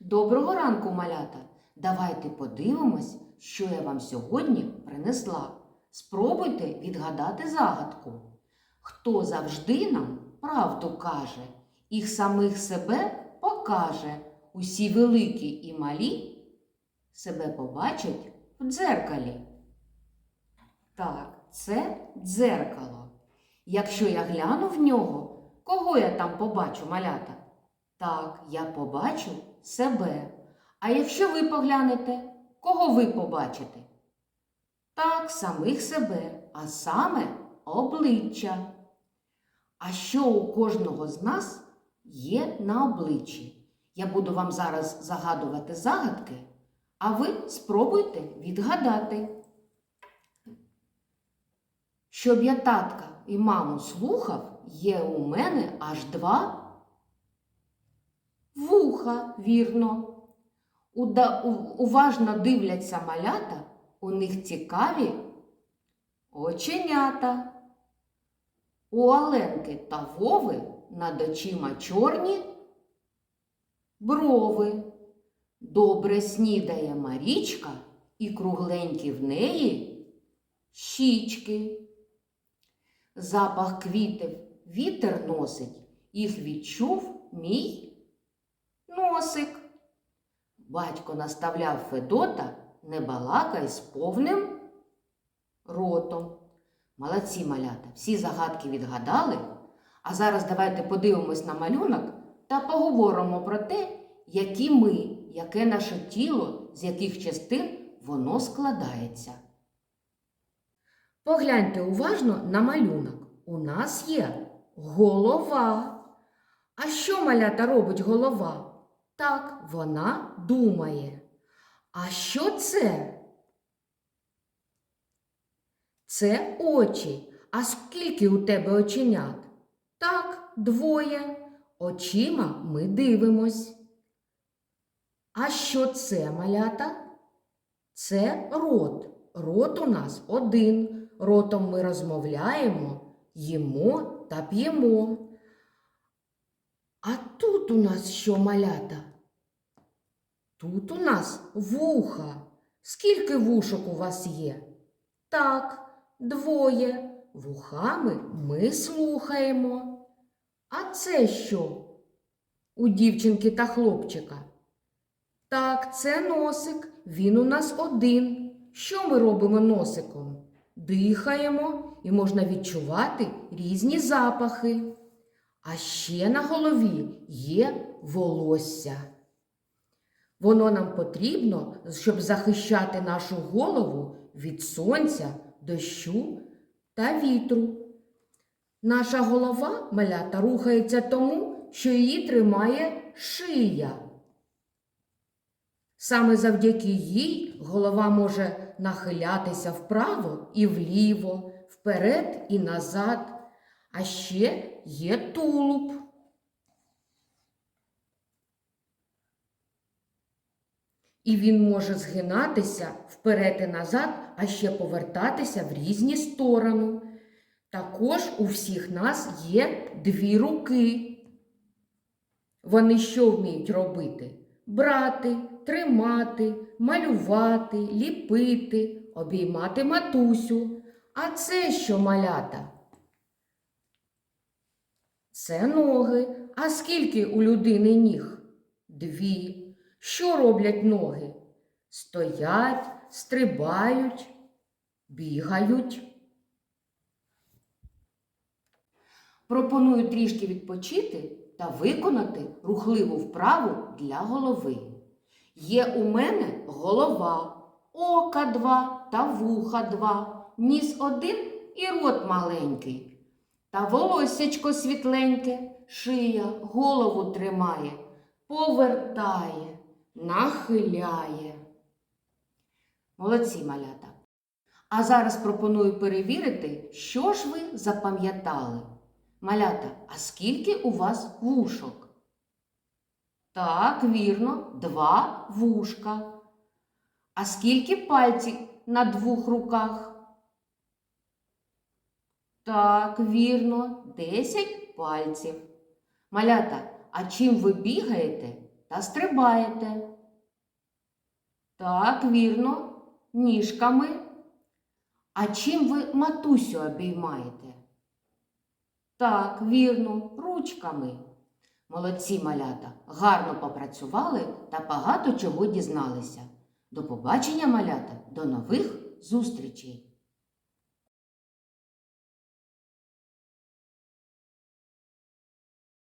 Доброго ранку, малята! Давайте подивимось, що я вам сьогодні принесла. Спробуйте відгадати загадку. Хто завжди нам правду каже, і самих себе покаже. Усі великі і малі себе побачать в дзеркалі. Так, це дзеркало. Якщо я гляну в нього, кого я там побачу, малята? Так, я побачу себе. А якщо ви поглянете, кого ви побачите? Так, самих себе, а саме обличчя. А що у кожного з нас є на обличчі? Я буду вам зараз загадувати загадки, а ви спробуйте відгадати. Щоб я татка і маму слухав, є у мене аж два вуха, вірно. Уда- уважно дивляться малята, у них цікаві оченята. У Оленки та Вови над очима чорні брови. Добре снідає Марічка і кругленькі в неї щічки. Запах квітів вітер носить, їх відчув мій носик. Батько наставляв Федота не балакай з повним ротом. Молодці малята, всі загадки відгадали. А зараз давайте подивимось на малюнок та поговоримо про те, які ми, яке наше тіло, з яких частин воно складається. Погляньте уважно на малюнок. У нас є голова. А що малята робить голова? Так, вона думає. А що це? Це очі. А скільки у тебе оченят? Так, двоє. Очима ми дивимось. А що це, малята? Це рот. Рот у нас один. Ротом ми розмовляємо, їмо та п'ємо. А тут у нас що малята? Тут у нас вуха. Скільки вушок у вас є? Так, двоє. Вухами ми слухаємо. А це що? У дівчинки та хлопчика? Так, це носик. Він у нас один. Що ми робимо носиком? Дихаємо і можна відчувати різні запахи. А ще на голові є волосся. Воно нам потрібно, щоб захищати нашу голову від сонця, дощу та вітру. Наша голова малята рухається тому, що її тримає шия. Саме завдяки їй голова може нахилятися вправо і вліво, вперед і назад. А ще є тулуб. І він може згинатися вперед і назад, а ще повертатися в різні сторони. Також у всіх нас є дві руки. Вони що вміють робити? Брати, тримати, малювати, ліпити, обіймати матусю. А це що малята? Це ноги. А скільки у людини ніг? Дві. Що роблять ноги? Стоять, стрибають, бігають. Пропоную трішки відпочити та виконати рухливу вправу для голови. Є у мене голова, ока два та вуха два, ніс один і рот маленький. Та волоссячко світленьке, шия голову тримає, повертає, нахиляє. Молодці малята. А зараз пропоную перевірити, що ж ви запам'ятали. Малята, а скільки у вас вушок? Так, вірно, два вушка. А скільки пальців на двох руках? Так, вірно, 10 пальців. Малята, а чим ви бігаєте та стрибаєте. Так, вірно, ніжками. А чим ви матусю обіймаєте? Так, вірно, ручками. Молодці малята, гарно попрацювали та багато чого дізналися. До побачення, малята, до нових зустрічей!